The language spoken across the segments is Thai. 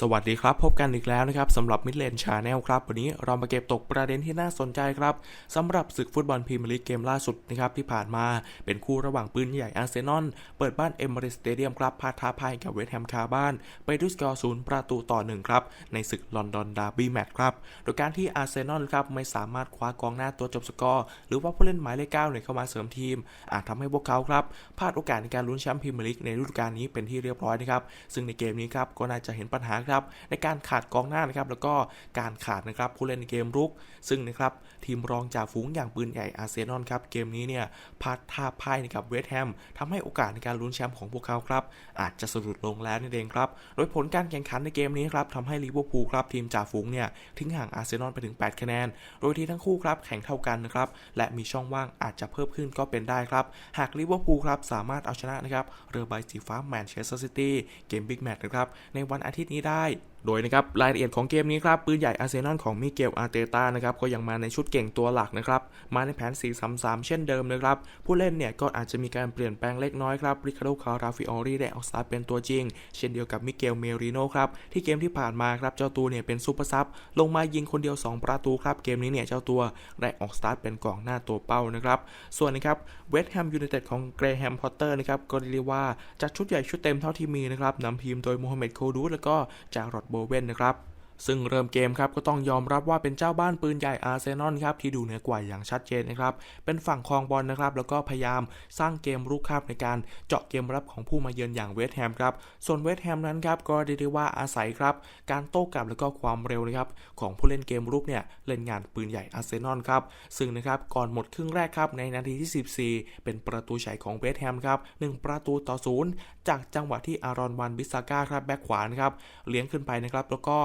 สวัสดีครับ พบกันอีกแล้วนะครับสำหรับมิดเลนชาแนลครับ วันนี้เรามาเก็บตกประเด็นที่น่าสนใจครับสำหรับศึกฟุตบอลพรีเมียร์ลีกเกมล่าสุดนะครับที่ผ่านมาเป็นคู่ระหว่างปืนใหญ่อาร์เซนอลเปิดบ้านเอม r รสเตเดียมครับพาท้าพายกับเวสต์แฮมคาบ้าน ไปด้วยสกอร์ศูนย์ประตูต่อหนึ่งครับ ในศึกลอนดอนดาร์บี้แมตช์ครับ โดยการที่อาร์เซนอลครับไม่สามารถคว้ากองหน้าตัวจบสกอร์ หรือว่าผู้เล่นหมายเลขเก้าเนี่ยเข้ามาเสริมทีม อาจทำให้พวกเขาครับพลาดโอกาสในการลุ้นแชมป์พรีเมียร์ลีกในฤดูกาลนี้เป็นที่เรียบร้อยนะครับซึ่งในเกมนี้ครับก็น่าจะเห็นปัญหาครับในการขาดกองหน้านะครับแล้วก็การขาดนะครับผู้เล่นในเกมรุก ซึ่งนะครับทีมรองจากฝูงอย่างปืนใหญ่อาร์เซนอลครับเกมนี้เนี่ยพลาดท่าพ่ายนะครับเวสต์แฮมทำให้โอกาสในการลุ้นแชมป์ของพวกเขาครับอาจจะสะดุดลงแล้วนั่นเองครับโดยผลการแข่งขันในเกมนี้ครับทำให้ลิเวอร์พูลครับทีมจ่าฝูงเนี่ยทิ้งห่างอาร์เซนอลไปถึง 8 คะแนน โดยที่ทั้งคู่ครับแข่งเท่ากันนะครับและมีช่องว่างอาจจะเพิ่มขึ้นก็เป็นได้ครับ หากลิเวอร์พูลครับสามารถเอาชนะนะครับเรือใบสีฟ้าแมนเชสเตอร์ซิตี้เกมบิ๊กแมตช์นะครับในวันอาทิตย์นี้ได้はい。 โดยนะครับรายละเอียดของเกมนี้ครับปืนใหญ่อาร์เซนอลของมิเกลอาร์เตต้านะครับก็ยังมาในชุดเก่งตัวหลักนะครับมาในแผน 4-3-3 เช่นเดิมนะครับผู้เล่นเนี่ยก็อาจจะมีการเปลี่ยนแปลงเล็กน้อยครับริคาโดคาราฟิออรีได้ออกสตาร์ทเป็นตัวจริง เช่นเดียวกับมิเกลเมริโนครับที่เกมที่ผ่านมาครับเจ้าตัวเนี่ยเป็นซูเปอร์ซับลงมายิงคนเดียว 2 ประตูครับเกมนี้เนี่ยเจ้าตัวได้ออกสตาร์ทเป็นกองหน้าตัวเป้านะครับส่วนนะครับเวสต์แฮมยูไนเต็ดของเกรแฮมพอตเตอร์นะครับก็เรียกว่าจัดชุดใหญ่ชุดเต็มเท่าที่มีนะครับนำทีมโดยโมฮัมเหม็ดโคดูสแล้วก็จารอดโบเวนนะครับ ซึ่งเริ่มเกมครับก็ต้องยอมรับว่าเป็นเจ้าบ้านปืนใหญ่อาร์เซนอลครับที่ดูเหนือกว่าอย่างชัดเจนนะครับเป็นฝั่งครองบอลนะครับแล้วก็พยายามสร้างเกมรุกครับในการเจาะเกมรับของผู้มาเยือนอย่างเวสต์แฮมครับส่วนเวสต์แฮมนั้นครับก็เรียกได้ว่าอาศัยครับการโต้กลับแล้วก็ความเร็วนะครับของผู้เล่นเกมรุกเนี่ยเล่นงานปืนใหญ่อาร์เซนอลครับซึ่งนะครับก่อนหมดครึ่งแรกครับในนาทีที่ 14 เป็นประตูชัยของเวสต์แฮมครับหนึ่งประตูต่อศูนย์จากจังหวะที่อารอนวันบิสซาก้าครับแบ็คขวานครับเลี้ยงขึ้นไปนะครับแล้วก็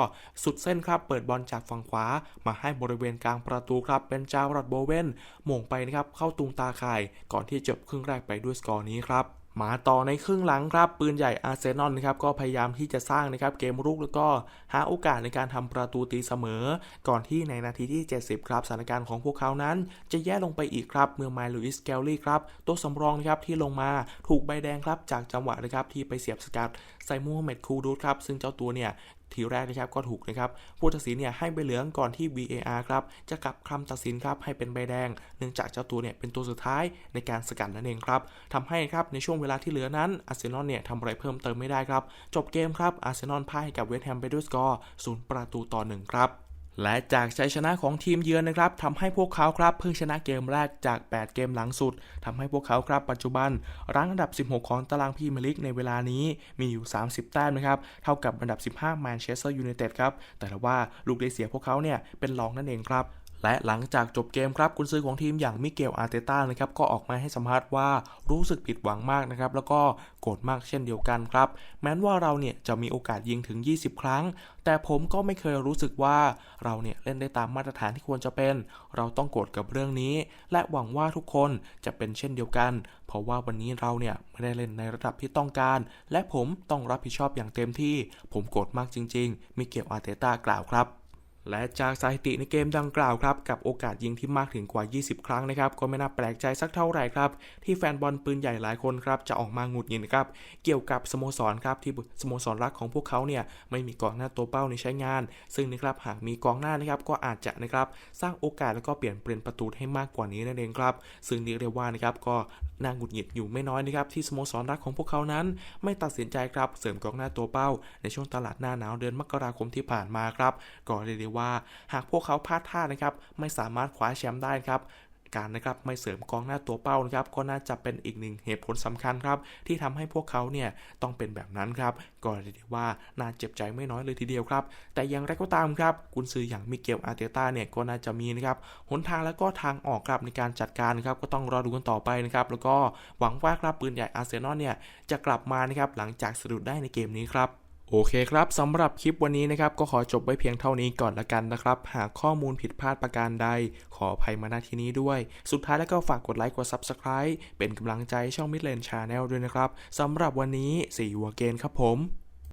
สุดเส้นครับเปิดบอลจากฝั่งขวา มาให้บริเวณกลางประตูครับเป็นจารอดโบเวนหม่งไปนะครับเข้าตุงตาข่าย ก่อนที่จบครึ่งแรกไปด้วยสกอร์นี้ครับมาต่อในครึ่งหลังครับ ปืนใหญ่อาร์เซนอลนะครับก็พยายามที่จะสร้างนะครับเกมรุกแล้วก็หาโอกาสในการทำประตูตีเสมอ ก่อนที่ในนาทีที่ 70 ครับสถานการณ์ของพวกเขานั้น จะแย่ลงไปอีกครับ เมื่อไมลูอิสแกลลี่ครับตัวสำรองนะครับที่ลงมาถูกใบแดงครับจากจังหวะนะครับที่ไปเสียบสกัดใส่มูฮัมเหม็ดคูดูสครับซึ่งเจ้าตัวเนี่ย ทีแรกนะครับก็ถูกนะครับผู้ตัดสินเนี่ยให้ใบเหลืองก่อนที่ VAR ครับจะกลับคำตัดสินครับให้เป็นใบแดง เนื่องจากเจ้าตัวเนี่ยเป็นตัวสุดท้ายในการสกัดนั่นเองครับทำให้ครับในช่วงเวลาที่เหลือนั้นอาร์เซนอลเนี่ยทำอะไรเพิ่มเติมไม่ได้ครับจบเกมครับอาร์เซนอลพ่ายให้กับเวสต์แฮมไปด้วยสกอร์ศูนย์ประตูต่อหนึ่งครับ และจากชัยชนะของทีมเยือนนะครับทำให้พวกเขาครับเพิ่งชนะเกมแรกจาก 8 เกมหลังสุดทำให้พวกเขาครับปัจจุบันรั้งอันดับ 16 ของตารางพรีเมียร์ลีกในเวลานี้มีอยู่ 30 แต้มนะครับ เท่ากับอันดับ 15แมนเชสเตอร์ยูไนเต็ดครับ แต่ว่าลูกได้เสียพวกเขาเนี่ยเป็นรองนั่นเองครับ และหลังจากจบเกมครับกุนซือของทีมอย่างมิเกลอาร์เตต้านะครับก็ออกมาให้สัมภาษณ์ว่ารู้สึกผิดหวังมากนะครับแล้วก็โกรธมากเช่นเดียวกันครับ แม้ว่าเราเนี่ยจะมีโอกาสยิงถึง 20 ครั้ง แต่ผมก็ไม่เคยรู้สึกว่าเราเนี่ยเล่นได้ตามมาตรฐานที่ควรจะเป็น เราต้องโกรธกับเรื่องนี้ และหวังว่าทุกคนจะเป็นเช่นเดียวกัน เพราะว่าวันนี้เราเนี่ยไม่ได้เล่นในระดับที่ต้องการ และผมต้องรับผิดชอบอย่างเต็มที่ ผมโกรธมากจริง ๆมิเกลอาร์เตต้ากล่าวครับ และจากสถิติในเกมดังกล่าวครับกับโอกาสยิงที่มากถึงกว่า 20 ครั้งนะครับก็ไม่น่าแปลกใจสักเท่าไหร่ครับที่แฟนบอลปืนใหญ่หลายคนครับจะออกมาหงุดหงิดครับเกี่ยวกับสโมสรครับที่สโมสรรักของพวกเขาเนี่ยไม่มีกองหน้าตัวเป้าในใช้งาน ซึ่งนะครับหากมีกองหน้านะครับก็อาจจะนะครับสร้างโอกาสแล้วก็เปลี่ยนเปลี่ยนประตูให้มากกว่านี้นั่นเองครับซึ่งเรียกได้ว่านะครับก็น่าหงุดหงิดอยู่ไม่น้อยนะครับที่สโมสรรักของพวกเขานั้น ไม่ตัดสินใจครับเสริมกองหน้าตัวเป้า ในช่วงตลาดหน้าหนาวเดือนมกราคมที่ผ่านมาครับก็เรียกว่า หากพวกเขาพลาดท่านะครับ ไม่สามารถคว้าแชมป์ได้ครับการนะครับไม่เสริมกองหน้าตัวเป้านะครับก็น่าจะเป็นอีกหนึ่งเหตุผลสำคัญครับ ที่ทำให้พวกเขาเนี่ยต้องเป็นแบบนั้นครับก็เรียกได้ว่าน่าเจ็บใจไม่น้อยเลยทีเดียวครับ แต่อย่างไรก็ตามครับกุนซืออย่างมิเกลอาร์เตต้าเนี่ยก็น่าจะมีนะครับหนทางแล้วก็ทางออกครับในการจัดการครับก็ต้องรอดูกันต่อไปนะครับแล้วก็หวังว่าครับปืนใหญ่อาร์เซนอลเนี่ยจะกลับมานะครับหลังจากสะดุดได้ในเกมนี้ครับ โอเคครับสำหรับคลิปวันนี้นะครับก็ขอจบไว้เพียงเท่านี้ก่อนละกันนะครับ หากข้อมูลผิดพลาดประการใด ขออภัยมาณที่นี้ด้วย สุดท้ายแล้วก็ฝากกดไลค์กด Subscribe เป็นกำลังใจช่องมิดเลนชาแนลด้วยนะครับสำหรับวันนี้ See you again ครับผม